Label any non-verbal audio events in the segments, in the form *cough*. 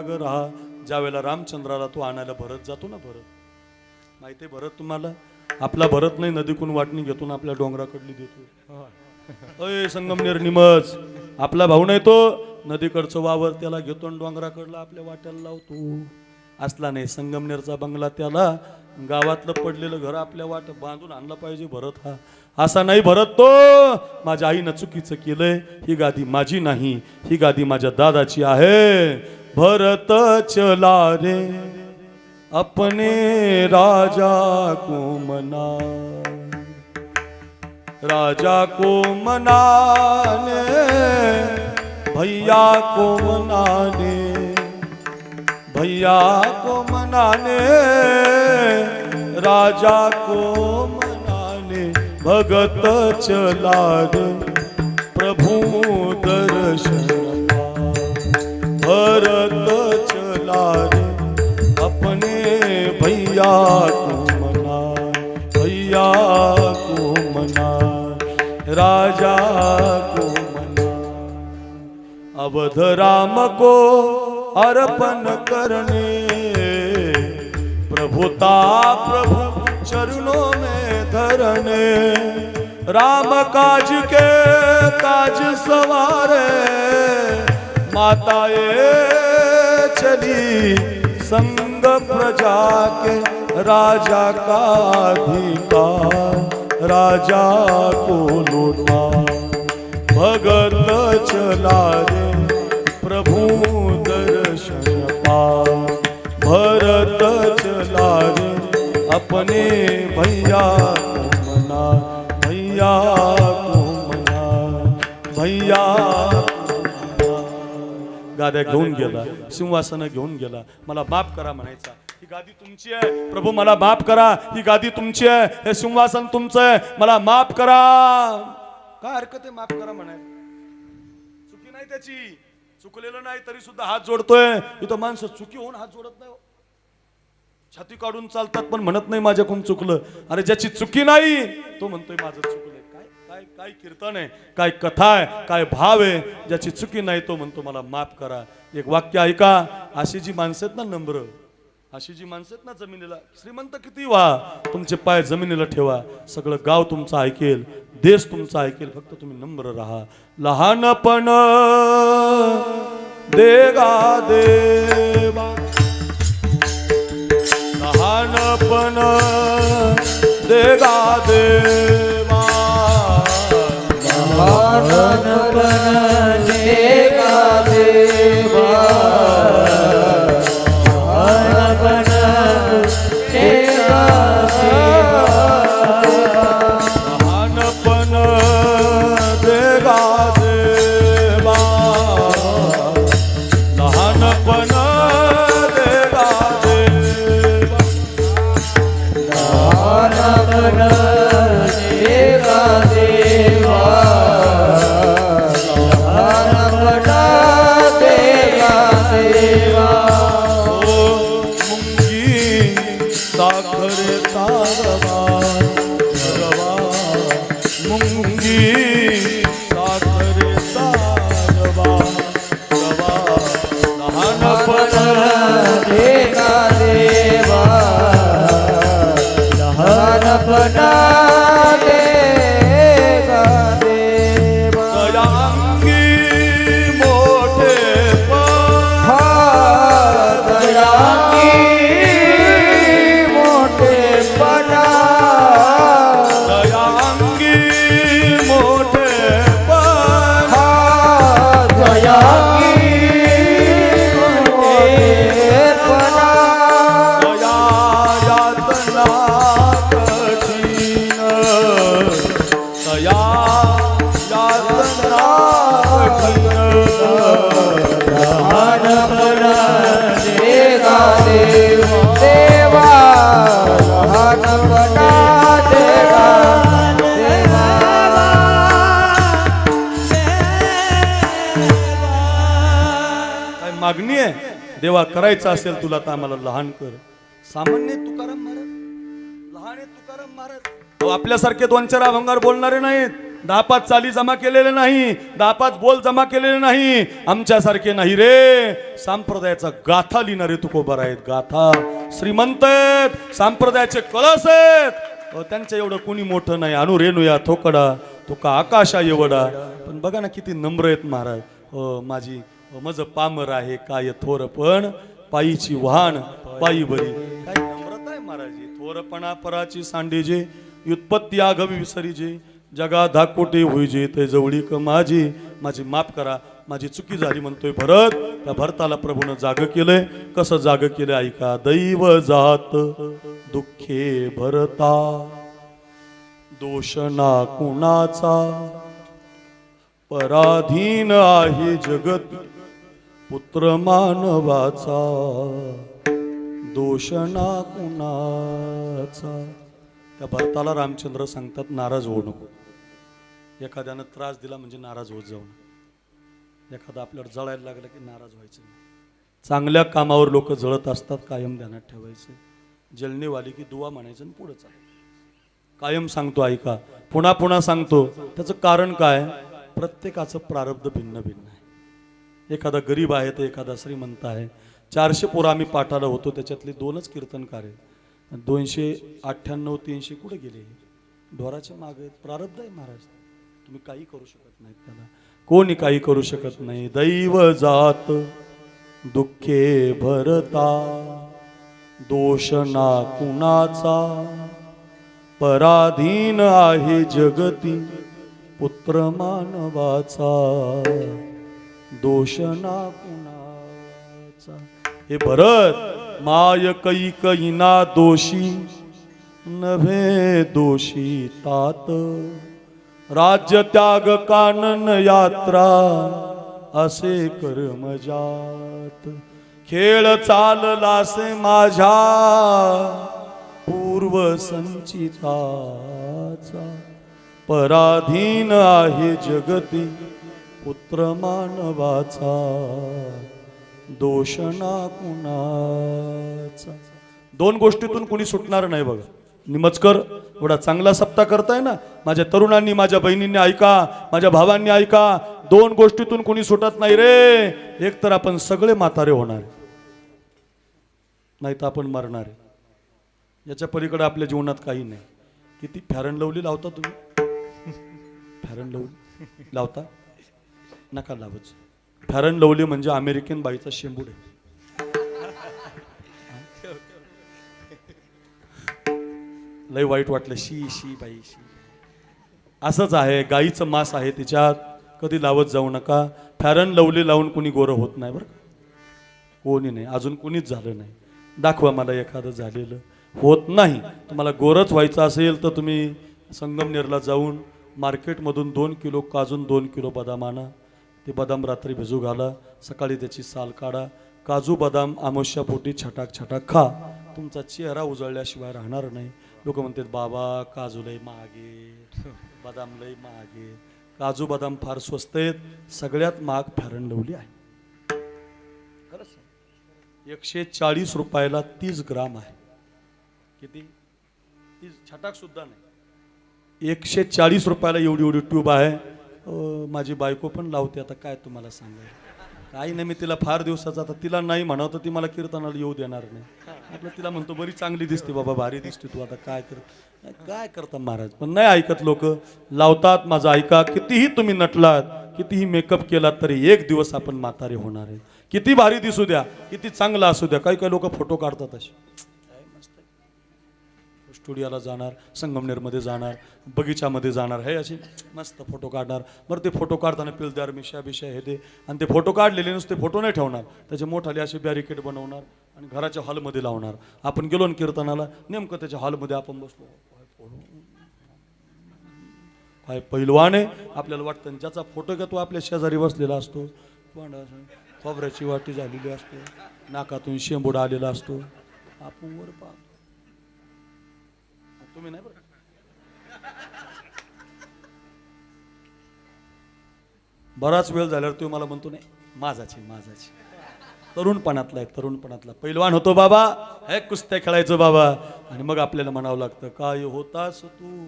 मागं राहा. ज्या वेळेला रामचंद्राला तो आणायला भरत जातो ना भरत. माहिती आहे भरत तुम्हाला? आपला भरत नाही नदीकून वाटणी घेतो ना आपल्या डोंगराकडली देतो. अय संगमनेर निमज. आपला भाऊ नाही तो. नदीकडचं वावर त्याला घेतो आणि डोंगराकडला आपल्या वाट्याला लावतो. असला नाही संगमनेरचा बंगला त्याला. गावातलं पडलेलं घर आपल्या वाट बांधून आणलं पाहिजे भरत हा. असा नाही भरत तो. माझ्या आईनं चुकीचं केलंय. ही गादी माझी नाही. ही गादी माझ्या दादाची आहे. भरत चला रे अपने राजा को मना राजा को मनाने भैया को मनाने भैया को मनाने राजा को मनाने भगत चला रे प्रभु दर्शन भरत चला रे अपने भैया को मना भैया को मना राजा को मना अवध राम को अर्पण करने प्रभुता प्रभु चरणों में धरने राम काज के काज सवारे। माताए चली संग प्रजा के राजा का अधिकार। राजा को लौटा। भगत चला रे प्रभु दर्शन पा भरत चला रे अपने भैया को मना। भैया को मना। भैया गाद्या घेऊन गेला सिंहासन घेऊन गेला. मला माफ करा म्हणायचा. ही गादी तुमची आहे. प्रभू मला माफ करा. ही गादी तुमची आहे. हे सिंहासन तुमचं आहे. मला माफ करा. काय हरकत आहे माफ करा म्हणायला? चुकी नाही त्याची. चुकलेलं नाही तरी सुद्धा हात जोडतोय. इथं माणसं चुकी होऊन हात जोडत नाही हो. छाती काढून चालतात पण म्हणत नाही माझ्याकडून चुकलं. अरे ज्याची चुकी नाही तो म्हणतोय माझं चुकलंय. काय काय काय कीर्तन आहे काय कथा आहे काय भाव आहे ज्याची चुकी नाही तो म्हणतो मला माफ करा. एक वाक्य ऐका अशी जी माणसं आहेत ना नम्र. अशी जी माणसं आहेत ना जमिनीला श्रीमंत किती व्हा तुमचे पाय जमिनीला ठेवा सगळं गाव तुमचं ऐकेल देश तुमचा ऐकेल फक्त तुम्ही नम्र राहा. लहानपण देगा देवा लहानपण देगा देवा लहानपण સાખર તારવા મૂંગી देवा करायचं असेल तुला तर आम्हाला लहान कर. सामान्य तुकाराम महाराज लहान आहे तुकाराम महाराज. आपल्यासारखे दोन चार अभंगार बोलणारे नाहीत. दहा पाच चाली जमा केलेले नाही दहा पाच बोल जमा केलेले नाही. आमच्यासारखे नाही रे. संप्रदायाचा गाथा लिहिणारे तुकोबर आहेत गाथा श्रीमंत आहेत संप्रदायाचे कळस आहेत. त्यांच्या एवढं कुणी मोठं नाही. अनु रेणूया थोकडा तुका आकाशा एवढा. पण बघा ना किती नम्र आहेत महाराज. माझी मज पामर आहे काय थोर पण पायीची वाहन पायी बरी. काय नम्रता आहे महाराज थोरपणा पराची सांडेजे व्युत्पत्ती आगवी विसरीजे जगा धाकोटे होईजे ते जवळी क माझी. माझी माफ करा माझी चुकी झाली म्हणतोय भरत त्या भरताला प्रभूनं जाग केलंय. कसं जाग केलं ऐका दैव जात दुःखे भरता. दोष ना कुणाचा? पराधीन आहे जगत पुत्र मानवाचा दोषणा कुणाचा. त्या भरताला रामचंद्र सांगतात नाराज होऊ नको. एखाद्यानं त्रास दिला म्हणजे नाराज होत जाऊ नये एखादा आपल्यावर जळायला लागलं की नाराज व्हायचं नाही. चांगल्या कामावर लोक जळत असतात कायम ध्यानात ठेवायचं. जलनेवाली की दुवा म्हणायचं आणि पुढं चाल. कायम सांगतो ऐका. पुन्हा पुन्हा सांगतो. त्याचं कारण काय? प्रत्येकाचं प्रारब्ध भिन्न भिन्न आहे. एखादा गरीब आहे तर एखादा श्रीमंत आहे. चारशे पोरं आम्ही पाठाला होतो त्याच्यातले दोनच कीर्तनकार आहेत. दोनशे अठ्ठ्याण्णव तीनशे कुठे गेले? ढोराच्या मागे प्रारब्ध आहे महाराज. तुम्ही काही करू शकत नाही त्याला. कोणी काही करू शकत नाही. दैव जात दुःखे भरता. दोष ना कुणाचा. पराधीन आहे जगती पुत्र मानवाचा. दोष ना कुणाचा? हे भरत माय कै कैना दोषी नव्हे दोषी तात. राज्य त्याग कानन यात्रा असे कर्मजात खेळ चाललासे माझ्या पूर्व संचिताचा. पराधीन आहे जगती पुत्र मानवाचा दोष ना कुणाचा. दोन गोष्टीतून कुणी सुटणार नाही बघा. निमचकर एवढा चांगला सप्ताह करताय ना माझ्या तरुणांनी माझ्या बहिणींनी ऐका माझ्या भावांनी ऐका दोन गोष्टीतून कुणी सुटत नाही रे. एक तर आपण सगळे म्हातारे होणार नाही तर आपण मरणार आहे. याच्या पलीकडे आपल्या जीवनात काही नाही. किती फॅरन लवली लावता तुम्ही? *laughs* फॅरन लवली? लावता? नका लावच. फॅरन लवली म्हणजे अमेरिकन बाईचा शेंबूड. आहे लय वाईट वाटलं शी शी बाई शी. असंच आहे गाईचं मांस आहे तिच्यात. कधी लावत जाऊ नका. फॅरन लवली लावून कुणी गोरं होत नाही बरं कोणी नाही अजून कुणीच झालं नाही. दाखवा मला एखादं झालेलं. होत नाही. तुम्हाला गोरच व्हायचं असेल तर तुम्ही संगमनेरला जाऊन मार्केटमधून दोन किलो काजून दोन किलो बदाम आणा. ते बदाम रात्री भिजू घाला सकाळी त्याची साल काढा काजू बदाम आमोश्यापोटी छटाक छटाक खा. तुमचा चेहरा उजळल्याशिवाय राहणार नाही. लोक म्हणतात बाबा काजू लय महागे *laughs* बदाम लय महागे काजू बदाम फार स्वस्त आहेत. सगळ्यात महाग फॅरन लवली आहे. एकशे चाळीस रुपयाला तीस ग्राम आहे. किती? तीस. छटाक सुद्धा नाही. एकशे चाळीस रुपयाला एवढी एवढी ट्यूब आहे. माझी बायको पण लावते. आता काय तुम्हाला सांगाय काही नाही मी तिला फार दिवसाचा आता तिला नाही म्हणावं तर ती मला कीर्तनाला येऊ देणार नाही. आपलं तिला म्हणतो बरी चांगली दिसते बाबा भारी दिसते तू आता काय कर काय करता महाराज? पण नाही ऐकत लोक. लावतात माझं ऐका. कितीही तुम्ही नटलात कितीही मेकअप केलात तरी एक दिवस आपण म्हातारे होणार आहे. किती भारी दिसू द्या किती चांगला असू द्या. काही काही लोक फोटो काढतात असे. स्टुडिओला जाणार संगमनेरमध्ये जाणार बगीचामध्ये जाणार हे असे मस्त फोटो काढणार. बरं ते फोटो काढताना पिलदार मिशा बिशा हे ते आणि ते फोटो काढलेले नुसते फोटो नाही ठेवणार. त्याचे मोठाले असे बॅरिकेड बनवणार आणि घराच्या हॉलमध्ये लावणार. आपण गेलो ना कीर्तनाला नेमकं त्याच्या हॉलमध्ये आपण बसलो. काय पैलवान आहे आपल्याला वाटतं ज्याचा फोटो का तो आपल्या शेजारी बसलेला असतो. खोबऱ्याची वाटी झालेली असते. नाकातून शेंबूड आलेला असतो. आपण वर पाहतो. तुम्ही नाही बरं. बराच वेळ झाल्यावर तुम्ही मला म्हणतो नाही माझाची माझाची. तरुणपणातला आहे तरुणपणातला. पैलवान होतो बाबा हे कुस्त्या खेळायचो बाबा. आणि मग आपल्याला म्हणावं लागतं काय होतास तू?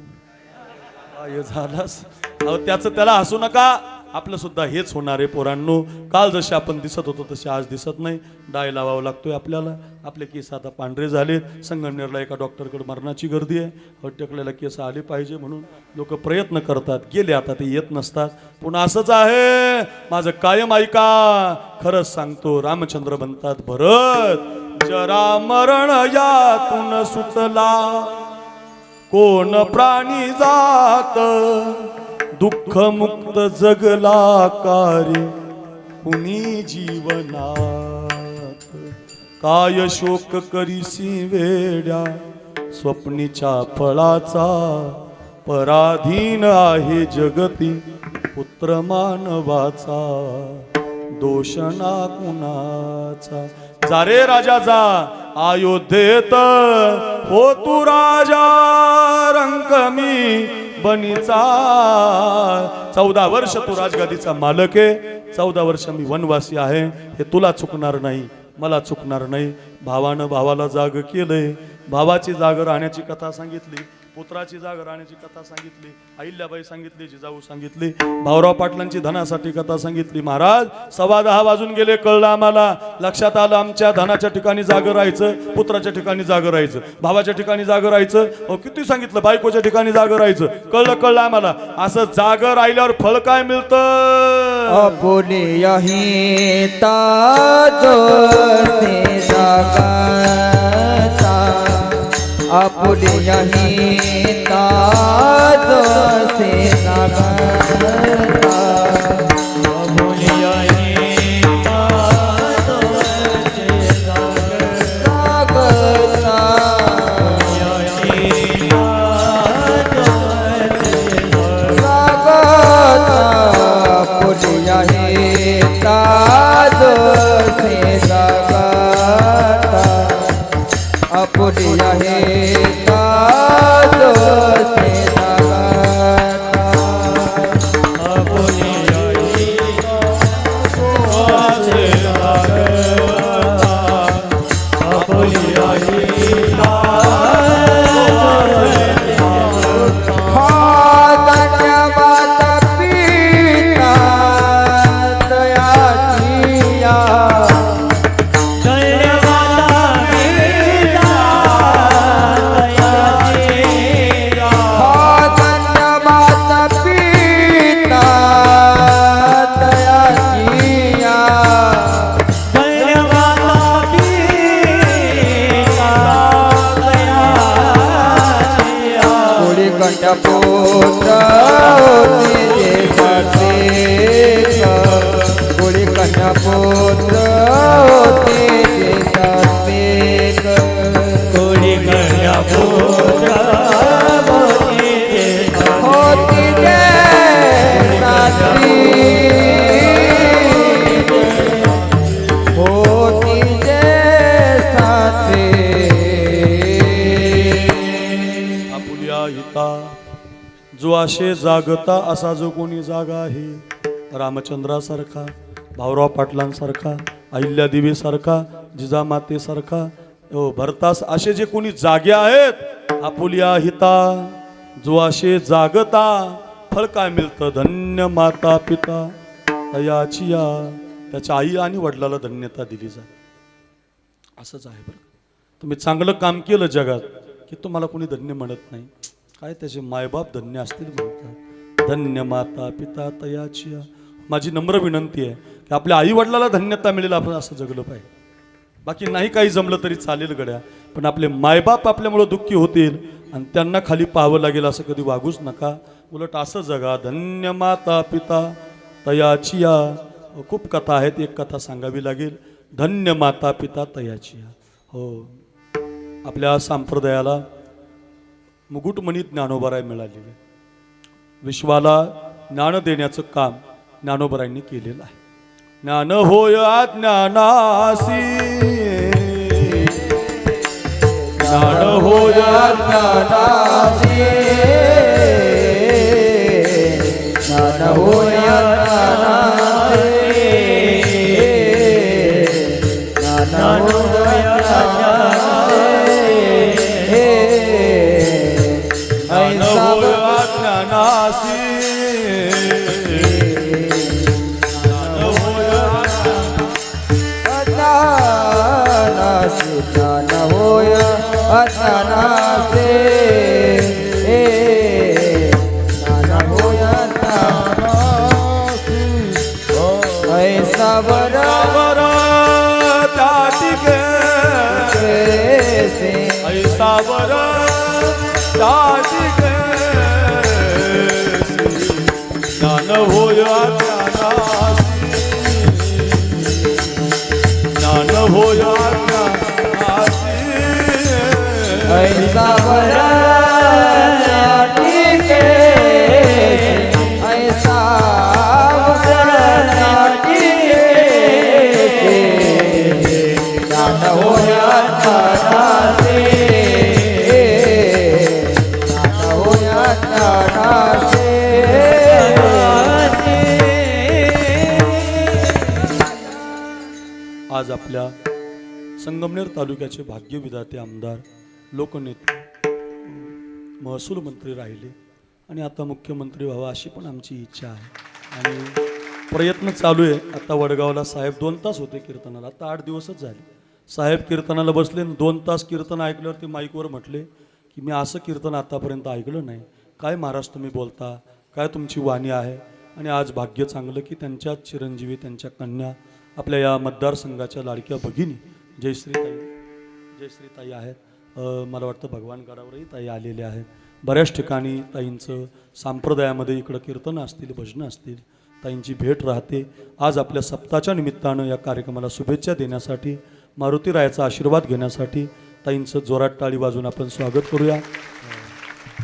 काय झालास? त्याचं त्याला हसू नका. आपलं सुद्धा हेच होणार आहे पोरांनो. काल जसे आपण दिसत होतो तसे आज दिसत नाही. डाय लावावं लागतोय आपल्याला. आपले केस आता पांढरे झालेत संगमनेरला एका डॉक्टरकडे मरणाची गर्दी आहे. हट्टकलेला केस आले पाहिजे म्हणून लोक प्रयत्न करतात. गेले आता ते येत नसतात. पुन्हा असंच आहे. माझं कायम ऐका. खरंच सांगतो रामचंद्र म्हणतात भरत जरा मरण यातून सुटला कोण प्राणी जात दुःख मुक्त जगला कार्य कुणी जीवनात. काय शोक करीसी वेड्या स्वप्नीच्या फळाचा पराधीन आहे जगती पुत्र मानवाचा दोषणा कुणाचा. जा रे राजा जा. अयोध्येत हो तू राजा रंग मी बनीचा. चौदा वर्ष तू राजगादीचा मालक आहे. चौदा वर्ष मी वनवासी आहे. हे तुला चुकणार नाही मला चुकणार नाही. भावानं भावाला जाग केलंय. भावाची जाग राहण्याची कथा सांगितली. पुत्राची जाग राहण्याची कथा सांगितली अहिल्याबाई सांगितली जिजाऊ सांगितली भाऊराव पाटलांची धनासाठी कथा सांगितली. महाराज सव्वा दहा वाजून गेले कळलं आम्हाला. लक्षात आलं आमच्या धनाच्या ठिकाणी जागं राहायचं पुत्राच्या ठिकाणी जागं राहायचं भावाच्या ठिकाणी जागं राहायचं. अहो, किती सांगितलं बायकोच्या ठिकाणी जागं राहायचं. कळलं कळलं आम्हाला. असं जागं राहिल्यावर फळ काय मिळतं? આપણી અહીં તાજ સેના जो जागता असा जो कोणी जागा आहे रामचंद्रासारखा भाऊराव पाटलांसारखा अहिल्या देवीसारखा जिजामातेसारखा हो भरतास असे जे कोणी जागे आहेत आपुलिया हिता जो असे जागता फळ काय मिळतं? धन्य माता पिता तयाची या त्याच्या आई आणि वडिलाला धन्यता दिली जाते. असंच आहे बरं तुम्ही चांगलं काम केलं जगात की तुम्हाला कोणी धन्य म्हणत नाही. काय त्याचे मायबाप धन्य असतील म्हणतात. धन्य माता पिता तयाची माझी नम्र विनंती आहे की आपल्या आई वडिलाला धन्यता मिळेल आपण असं जगलं पाहिजे. बाकी नाही काही जमलं तरी चालेल गड्या पण आपले मायबाप आपल्यामुळं दुःखी होतील आणि त्यांना खाली पाहावं लागेल असं कधी वागूच नका. उलट असं जगा धन्य माता पिता तयाचिया खूप कथा आहेत एक कथा सांगावी लागेल. धन्य माता पिता तयाचिया हो. आपल्या संप्रदायाला मुकुटमणी ज्ञानोबराय मिळालेले. विश्वाला ज्ञान देण्याचं काम ज्ञानोबरायांनी केलेलं आहे. ज्ञान होय ज्ञानासी ज्ञान होय ज्ञाना आज आपल्या संगमनेर तालुक्याचे भाग्यविधाते आमदार लोकनेते महसूल मंत्री राहिले. आणि आता मुख्यमंत्री व्हावा अशी पण आमची इच्छा आहे. आणि प्रयत्न चालू आहे. आता वडगावला साहेब दोन तास होते कीर्तनाला. आता आठ दिवसच झाले. साहेब कीर्तनाला बसले आणि दोन तास कीर्तन ऐकल्यावर ते माईकवर म्हटले की मी असं कीर्तन आतापर्यंत ऐकलं नाही. काय महाराज तुम्ही बोलता? काय तुमची वाणी आहे? आणि आज भाग्य चांगलं की त्यांच्या चिरंजीवी त्यांच्या कन्या आपल्या या मतदारसंघाच्या लाडक्या भगिनी जयश्रीताई. जयश्रीताई आहेत. मला वाटतं भगवान गडावरही ताई आलेल्या आहेत. बऱ्याच ठिकाणी ताईंचं संप्रदायामध्ये इकडं कीर्तन असतील भजनं असतील ताईंची भेट राहते. आज आपल्या सप्ताच्या निमित्तानं या कार्यक्रमाला शुभेच्छा देण्यासाठी मारुतीरायाचा आशीर्वाद घेण्यासाठी ताईंचं जोरात टाळी वाजून आपण स्वागत करूया.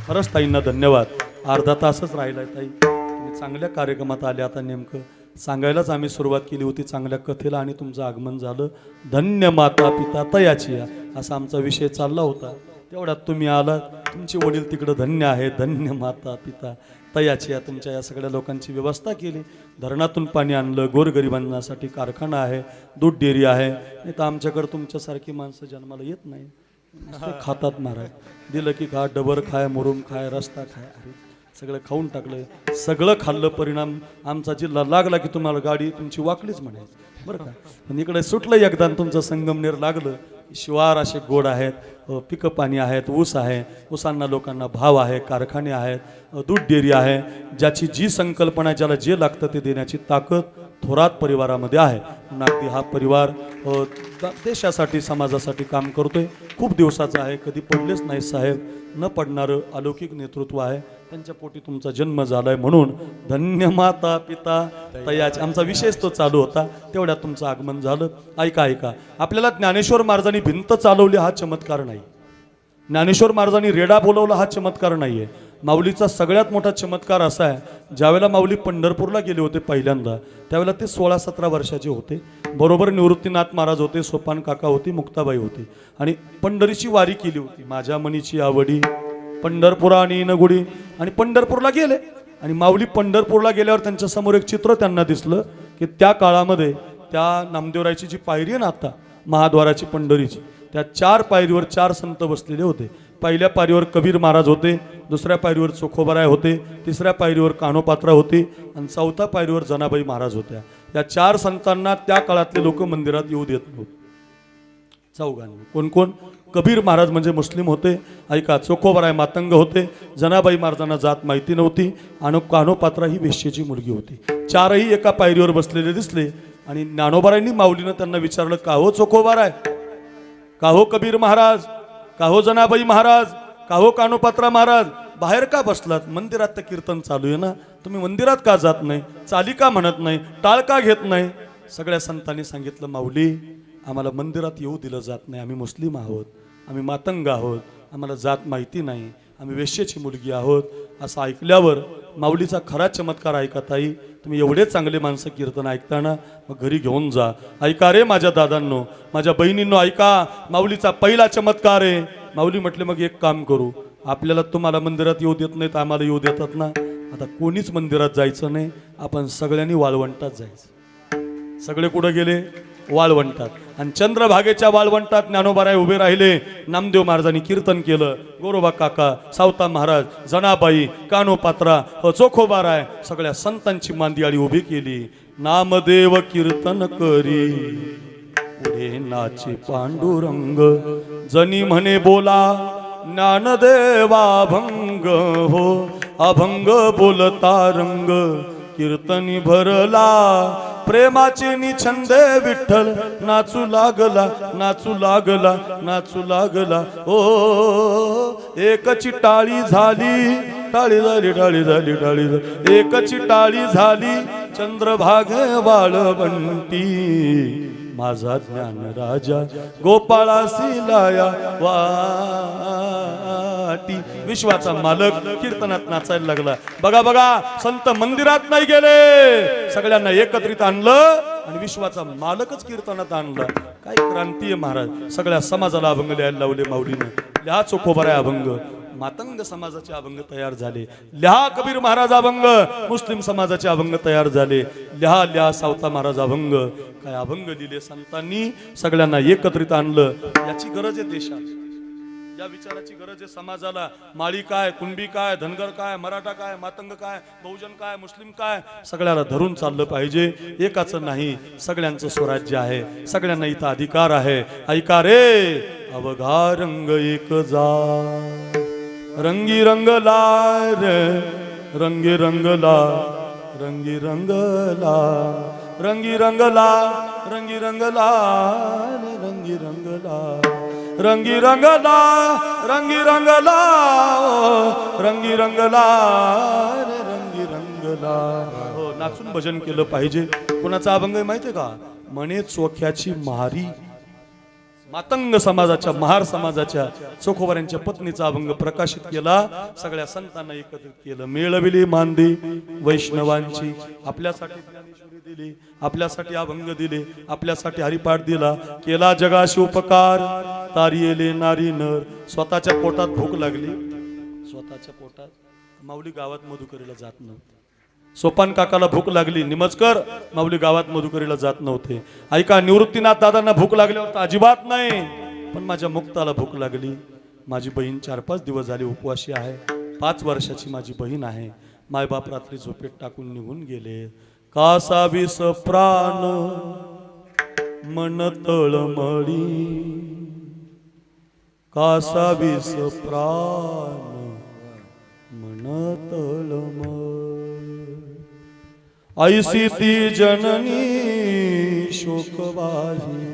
खरंच ताईंना धन्यवाद. अर्धा तासच राहिला आहे ताई. तुम्ही चांगल्या कार्यक्रमात आले आता नेमकं सांगायलाच आम्ही सुरुवात केली होती चांगल्या कथेला आणि तुमचं आगमन झालं. धन्य माता पिता तयाची या असा आमचा विषय चालला होता. तेवढ्यात तुम्ही आलात. तुमचे वडील तिकडं धन्य आहे धन्य माता पिता तयाची या तुमच्या या सगळ्या लोकांची व्यवस्था केली. धरणातून पाणी आणलं. गोरगरिबांसाठी कारखाना आहे. दूध डेअरी आहे. नाही तर आमच्याकडं तुमच्यासारखी माणसं जन्माला येत नाही. खातात महाराज. दिलं की खा डबर खाय मुरुम खाय रस्ता खाय. अरे सगळं खाऊन टाकलं सगळं खाल्लं परिणाम. आमचा जिल्हा लागला की तुम्हाला गाडी तुमची वाकलीच म्हणायची. बरं का? पण इकडे सुटलं एकदा तुमचं संगमनेर लागलं. शिवार असे गोड आहेत पिकं पाणी आहेत ऊस आहे. ऊसांना लोकांना भाव आहे कारखाने आहेत दूध डेअरी आहे. ज्याची जी संकल्पना ज्याला जे लागतं ते देण्याची ताकद थोरात परिवारामध्ये आहे. म्हणून अगदी हा परिवार देशासाठी समाजासाठी काम करतोय. खूप दिवसाचा आहे. कधी पडलेच नाही साहेब. न पडणारं अलौकिक नेतृत्व आहे. त्यांच्या पोटी तुमचा जन्म झालाय म्हणून धन्य माता पिता तयाचे. आमचा विशेष तो चालू होता. तेवढ्यात तुमचं आगमन झालं. ऐका ऐका. आपल्याला ज्ञानेश्वर महाराजांनी भिंत चालवली हा चमत्कार नाही. ज्ञानेश्वर महाराजांनी रेडा बोलवला हा चमत्कार नाहीये. माऊलीचा सगळ्यात मोठा चमत्कार असा आहे ज्यावेळेला माऊली पंढरपूरला गेले होते पहिल्यांदा त्यावेळेला ते सोळा सतरा वर्षाचे होते. बरोबर निवृत्तीनाथ महाराज होते सोपान काका होती मुक्ताबाई होती. आणि पंढरीची वारी केली होती माझ्या मनीची आवडी पंढरपुरा आणि नगुडी आणि पंढरपूरला गेले. आणि माऊली पंढरपूरला गेल्यावर त्यांच्यासमोर एक चित्र त्यांना दिसलं की त्या काळामध्ये त्या नामदेवरायची जी पायरी आहे ना आता महाद्वाराची पंढरीची त्या चार पायरीवर चार संत बसलेले होते. पहिल्या पायरीवर कबीर महाराज होते दुसऱ्या पायरीवर चोखोबराय होते तिसऱ्या पायरीवर कानोपात्रा होती आणि चौथ्या पायरीवर जनाबाई महाराज होत्या. या चार संतांना त्या काळातले लोक मंदिरात येऊ देत नव्हते. चौघांनी कोण कोण? कबीर महाराज म्हणजे मुस्लिम होते. ऐका चोखोबराय मातंग होते. जनाबाई महाराजांना जात माहिती नव्हती आणि कानोपात्रा ही वेश्येची मुलगी होती. चारही एका पायरीवर बसलेले दिसले आणि ज्ञानोबारायांनी माऊलीनं त्यांना विचारलं का हो चोखोबाराय? का हो कबीर महाराज? का हो जनाबाई महाराज? का हो कानोपात्रा महाराज? बाहेर का बसलात? मंदिरात तर कीर्तन चालू आहे ना. तुम्ही मंदिरात का जात नाही? चाली का म्हणत नाही? टाळ का घेत नाही? सगळ्या संतांनी सांगितलं माऊली आम्हाला मंदिरात येऊ दिलं जात नाही. आम्ही मुस्लिम आहोत. आम्ही मातंग आहोत. आम्हाला जात माहिती नाही. आम्ही वेश्येची मुलगी आहोत. असं ऐकल्यावर माऊलीचा खरा चमत्कार ऐका ताई. तुम्ही एवढे चांगले माणसं कीर्तन ऐकताना मग घरी घेऊन जा. ऐका रे माझ्या दादांनो माझ्या बहिणींनो ऐका माऊलीचा पहिला चमत्कार आहे. माऊली म्हटले मग एक काम करू आपल्याला तुम्हाला मंदिरात येऊ देत नाहीत आम्हाला येऊ देतात ना. आता कोणीच मंदिरात जायचं नाही आपण सगळ्यांनी वाळवंटात जायचं. सगळे कुठं गेले? वाळवंटात आणि चंद्रभागेच्या वाळवंटात ज्ञानोबाराय उभे राहिले. नामदेव महाराजांनी कीर्तन केलं. गोरोबा काका सावता महाराज जनाबाई कानोपात्रा व चोखोबाराय सगळ्या संतांची मांदियाळी उभी केली. नामदेव कीर्तन करी. पुढे नाचे पांडुरंग. जनी म्हणे बोला ज्ञानदेवा अभंग हो. अभंग बोलता रंग. कीर्तनी भरला प्रेमाचे निछंद विठ्ठल नाचू लागला नाचू लागला नाचू लागला. ओ एकची टाळी झाली टाळी झाली टाळी झाली टाळी झाली. एकची टाळी झाली चंद्रभागे वाळवंटी माझा ज्ञान राजा गोपाळासी लाया वाटी. विश्वाचा मालक कीर्तनात नाचायला लागला. बघा बघा संत मंदिरात नाही गेले. सगळ्यांना एकत्रित आणलं आणि विश्वाचा मालकच कीर्तनात आणला. काय क्रांती आहे महाराज सगळ्या समाजाला अभंग लिहायला लावले माऊलीनं. लिहा चोखोबराय अभंग. मातंग समाजाचे अभंग तयार झाले. लिहा कबीर महाराज अभंग. मुस्लिम समाजाचे अभंग तयार झाले. लिहा लिहा सावता महाराज अभंग. काय अभंग लिहिले संतांनी? सगळ्यांना एकत्रित आणलं. याची गरज आहे देशात. या विचाराची गरज आहे समाजाला. माळी काय कुणबी काय धनगर काय मराठा काय मातंग काय बहुजन काय मुस्लिम काय सगळ्याला धरून चाललं पाहिजे. एकाचं नाही सगळ्यांचं स्वराज्य आहे. सगळ्यांना इथं अधिकार आहे. ऐका रे अवघा रंग एक जा. रंगी रंगला रे रंगी रंगला रंगी रंगला रंगी रंगला रंगी रंगला रंगी रंगला रंगी रंगला रंगी रंगला रंगी रंगला रंगी रंगला हो नाचून भजन केलं पाहिजे. कोणाचा अभंग आहे माहितीये का? म्हणे चोख्याची महारी मातंग समाजाच्या महार समाजाच्या चोखोबाऱ्यांच्या पत्नीचा अभंग प्रकाशित केला. सगळ्या संतांना एकत्रित केलं. मेळविली मांदी वैष्णवांची. आपल्यासाठी दिली. आपल्यासाठी अभंग दिले. आपल्यासाठी हरिपाठ दिला. केला जगाशी उपकार. तारियेले नारी नर. स्वतःच्या पोटात भूक लागली. स्वतःच्या पोटात. माऊली गावात मधुकरीला जात नव्हती. सोपान काकाला भूक लागली निमजकर माऊली गावात मधुकरीला जात नव्हते. ऐका निवृत्तीनाथ दादांना भूक लागल्यावर तर अजिबात नाही. पण माझ्या मुक्ताला भूक लागली. माझी बहीण चार पाच दिवस झाली उपवाशी आहे. पाच वर्षाची माझी बहीण आहे. मायबाप रात्री झोपेत टाकून निघून गेले. कासावीस प्राण मन तळमळी कासावीस प्राण मन तळमळी ऐसी ती जननी शोकवाही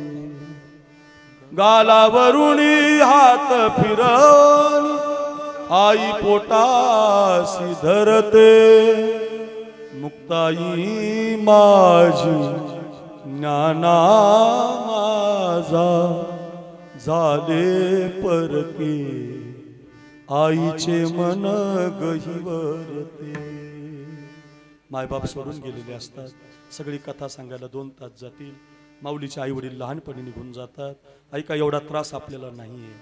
गालावरुणी हात फिरवून आई पोटासी धरते। मुक्ताई माझी ज्ञाना माझा झाले परके आईचे मन गहिवरते। मायबाप सोडून गेलेले असतात. सगळी कथा सांगायला दोन तास जातील. माऊलीचे आई वडील लहानपणी निघून जातात. ऐका एवढा त्रास आपल्याला नाही आहे